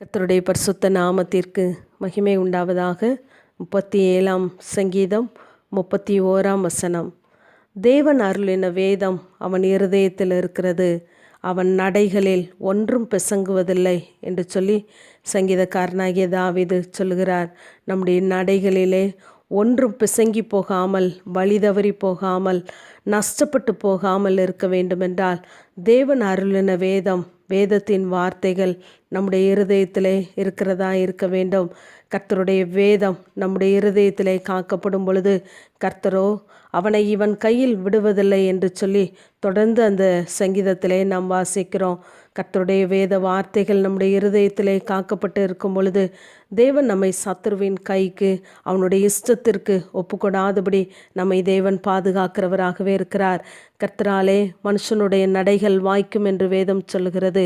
கத்தருடைய பரிசுத்த நாமத்திற்கு மகிமை உண்டாவதாக. முப்பத்தி ஏழாம் சங்கீதம் முப்பத்தி ஓராம் வசனம். தேவன் அருளின வேதம் அவன் இருதயத்தில் இருக்கிறது. அவன் நடைகளில் ஒன்றும் பிசங்குவதில்லை என்று சொல்லி சங்கீதக்காரனாகிய தாவிது சொல்லுகிறார். நம்முடைய நடைகளிலே ஒன்றும் பிசங்கி போகாமல் வழி தவறி போகாமல் நஷ்டப்பட்டு போகாமல் இருக்க வேண்டுமென்றால் தேவன் அருளின வேதம் வேதத்தின் வார்த்தைகள் நம்முடைய இருதயத்திலே இருக்கிறதா இருக்க வேண்டும். கர்த்தருடைய வேதம் நம்முடைய இருதயத்திலே காக்கப்படும் பொழுது கர்த்தரோ அவனை இவன் கையில் விடுவதில்லை என்று சொல்லி தொடர்ந்து அந்த சங்கீதத்திலே நாம் வாசிக்கிறோம். கர்த்தருடைய வேத வார்த்தைகள் நம்முடைய இருதயத்திலே காக்கப்பட்டு இருக்கும் பொழுது தேவன் நம்மை சத்ருவின் கைக்கு அவனுடைய இஷ்டத்திற்கு ஒப்புக்கொடாதபடி நம்மை தேவன் பாதுகாக்கிறவராகவே இருக்கிறார். கர்த்தராலே மனுஷனுடைய நடைகள் வாய்க்கும் என்று வேதம் சொல்லுகிறது.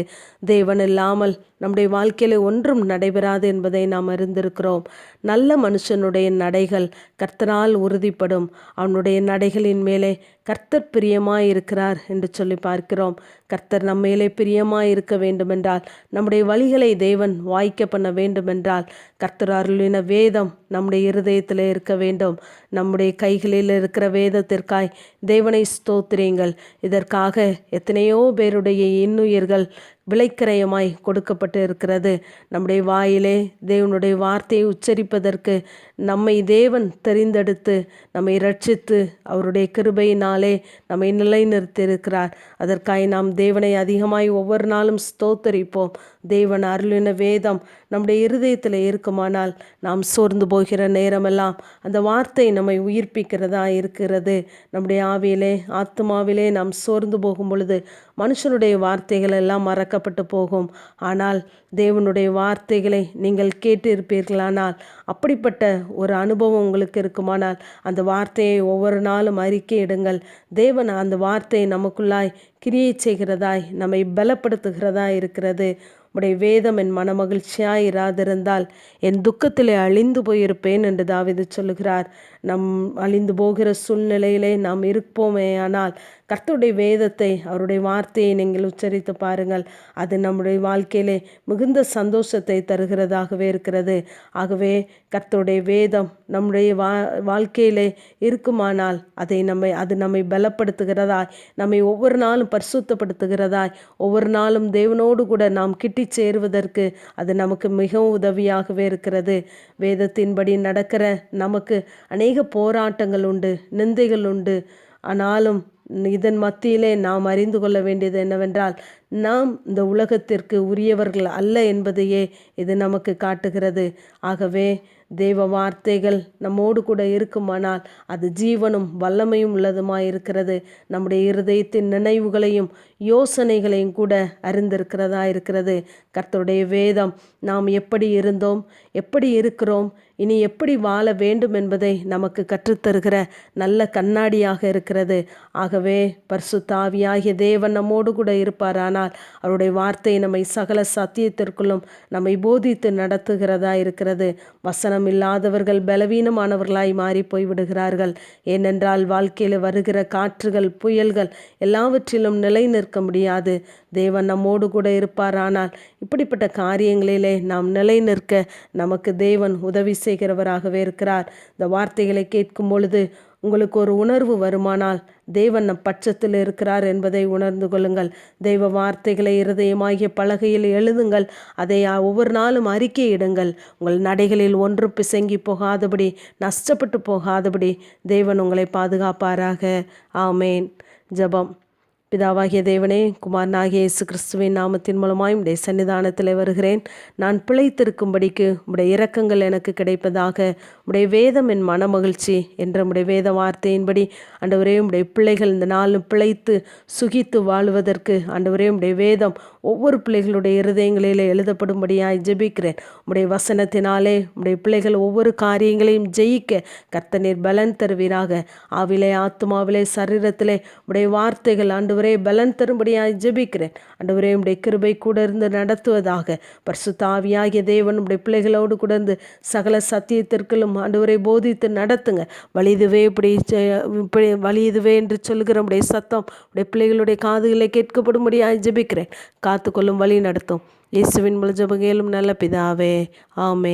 தேவன் இல்லாமல் நம்முடைய வாழ்க்கையில் ஒன்றும் நடைபெறாது என்பதை நாம் அறிந்திருக்கிறோம். நல்ல மனுஷனுடைய நடைகள் கர்த்தரால் உறுதிப்படும். அவனுடைய நடைகளின் மேலே கர்த்தர் பிரியமாக இருக்கிறார் என்று சொல்லி பார்க்கிறோம். கர்த்தர் நம்ம மேலே பிரியமாக இருக்க வேண்டுமென்றால் நம்முடைய வழிகளை தேவன் வாய்க்க பண்ண வேண்டுமென்றால் கர்த்தர் அருளின வேதம் நம்முடைய இருதயத்தில் இருக்க வேண்டும். நம்முடைய கைகளில் இருக்கிற வேதத்திற்காய் தேவனை ஸ்தோத்திரியுங்கள். இதற்காக எத்தனையோ பேருடைய இன்னுயிர்கள் விலைக்கிரயமாய் கொடுக்கப்பட்டு இருக்கிறது. நம்முடைய வாயிலே தேவனுடைய வார்த்தையை உச்சரிப்பதற்கு நம்மை தேவன் தெரிந்தெடுத்து நம்மை ரட்சித்து அவருடைய கிருபையினாலே நம்மை நிலைநிறுத்தியிருக்கிறார். அதற்காக நாம் தேவனை அதிகமாய் ஒவ்வொரு நாளும் ஸ்தோத்தரிப்போம். தேவன் அருளின வேதம் நம்முடைய இருதயத்தில் இருக்குமானால் நாம் சோர்ந்து போகிற நேரமெல்லாம் அந்த வார்த்தை நம்மை உயிர்ப்பிக்கிறதா இருக்கிறது. நம்முடைய ஆவியிலே ஆத்மாவிலே நாம் சோர்ந்து போகும் பொழுது மனுஷனுடைய வார்த்தைகள் எல்லாம் மறக்கப்பட்டு போகும். ஆனால் தேவனுடைய வார்த்தைகளை நீங்கள் கேட்டு இருப்பீர்களானால் அப்படிப்பட்ட ஒரு அனுபவம் உங்களுக்கு இருக்குமானால் அந்த வார்த்தையை ஒவ்வொரு நாளும் அறிக்கையிடுங்கள் தேவன் அந்த வார்த்தை நமக்குள்ளாய் கிரியை செய்கிறதாய் நம்மை பலப்படுத்துகிறதா இருக்கிறது. உடைய வேதம் என் மனமகிழ்ச்சியாய் இராதிருந்தால் என் துக்கத்திலே அழிந்து போயிருப்பேன் என்று தாவிது சொல்லுகிறார். நம் அழிந்து போகிற சூழ்நிலையிலே நாம் இருப்போமே ஆனால் கர்த்தருடைய வேதத்தை அவருடைய வார்த்தையை நீங்கள் உச்சரித்து பாருங்கள். அது நம்முடைய வாழ்க்கையிலே மிகுந்த சந்தோஷத்தை தருகிறதாகவே இருக்கிறது. ஆகவே கர்த்தருடைய வேதம் நம்முடைய வா வாழ்க்கையிலே இருக்குமானால் அதை நம்மை அது நம்மை பலப்படுத்துகிறதாய் நம்மை ஒவ்வொரு நாளும் பரிசுத்தப்படுத்துகிறதாய் ஒவ்வொரு நாளும் தேவனோடு கூட நாம் கிட்டி சேருவதற்கு அது நமக்கு மிகவும் உதவியாகவே இருக்கிறது. வேதத்தின்படி நடக்கிற நமக்கு அநேக போராட்டங்கள் உண்டு நிந்தைகள் உண்டு. ஆனாலும் இதன் மத்தியிலே நாம் அறிந்து கொள்ள வேண்டியது என்னவென்றால் நாம் இந்த உலகத்திற்கு உரியவர்கள் அல்ல என்பதையே இது நமக்கு காட்டுகிறது. ஆகவே தேவ வார்த்தைகள் நம்மோடு கூட இருக்குமானால் அது ஜீவனும் வல்லமையும் உள்ளதுமாய் இருக்கிறது நம்முடைய இருதயத்தின் நினைவுகளையும் யோசனைகளையும் கூட அறிந்திருக்கிறதா இருக்கிறது கர்த்தருடைய வேதம் நாம் எப்படி இருந்தோம் எப்படி இருக்கிறோம் இனி எப்படி வாழ வேண்டும் என்பதை நமக்கு கற்றுத்தருகிற நல்ல கண்ணாடியாக இருக்கிறது. ஆகவே பர்சுத்தாவியாகிய தேவன் நம்மோடு கூட இருப்பாரானால் அவருடைய வார்த்தை நம்மை சகல சத்தியத்திற்குள்ளும் நம்மை போதித்து நடத்துகிறதா இருக்கிறது. வசனம் இல்லாதவர்கள் பலவீனமானவர்களாய் மாறி போய்விடுகிறார்கள் ஏனென்றால் வாழ்க்கையில் வருகிற காற்றுகள் புயல்கள் எல்லாவற்றிலும் நிலை நிற்க முடியாது. தேவன் நம்மோடு கூட இருப்பாரானால் இப்படிப்பட்ட காரியங்களிலே நாம் நிலை நிற்க நமக்கு தேவன் உதவி செய்கிறவராகவே இருக்கிறார். இந்த வார்த்தைகளை கேட்கும் பொழுது உங்களுக்கு ஒரு உணர்வு வருமானால் தேவன் நம் பட்சத்தில் இருக்கிறார் என்பதை உணர்ந்து கொள்ளுங்கள். தெய்வ வார்த்தைகளை இருதயமாகிய பலகையில் எழுதுங்கள். அதை ஒவ்வொரு நாளும் அறிக்கையிடுங்கள் உங்கள் நடைகளில் ஒன்று பிசங்கி போகாதபடி நஷ்டப்பட்டு போகாதபடி தேவன் உங்களை பாதுகாப்பாராக. ஆமேன். ஜபம். பிதாவாகிய தேவனே குமாரனாகிய இயேசு கிறிஸ்துவின் நாமத்தின் மூலமாய் உடைய சன்னிதானத்தில் வருகிறேன். நான் பிழைத்திருக்கும்படிக்கு உடைய இரக்கங்கள் எனக்கு கிடைப்பதாக உடைய வேதம் என் மன மகிழ்ச்சி என்ற உடைய வேத வார்த்தையின்படி ஆண்டவரே உடைய பிள்ளைகள் இந்த நாளும் பிழைத்து சுகித்து வாழ்வதற்கு அண்டவரையும் உடைய வேதம் ஒவ்வொரு பிள்ளைகளுடைய இருதயங்களில் எழுதப்படும்படியாய் ஜெபிக்கிறேன். உடைய வசனத்தினாலே உடைய பிள்ளைகள் ஒவ்வொரு காரியங்களையும் ஜெயிக்க கர்த்தநீர் பலன் தருவீராக. ஆவிலே ஆத்மாவிலே சரீரத்திலே உடைய வார்த்தைகள் ஆண்டு ஆண்டவரே பலன் தரும்படியாக ஜெபிக்கிறேன். ஆண்டவரே உடைய கிருபை கூட இருந்து நடத்துவதாக. பர்சுத்தாவியாகிய தேவன் உடைய பிள்ளைகளோடு கூட இருந்து சகல சத்தியத்திற்குள்ளும் ஆண்டவரை போதித்து நடத்துங்க. வழி இதுவே இப்படி இப்படி வழி என்று சொல்லுகிற உடைய சத்தம் உடைய பிள்ளைகளுடைய காதுகளை கேட்கப்படும்படியாக ஜெபிக்கிறேன். காத்துக்கொள்ளும் வழி நடத்தும். இயேசுவின் மூலம் ஜபகேலும் நல்ல பிதாவே ஆமே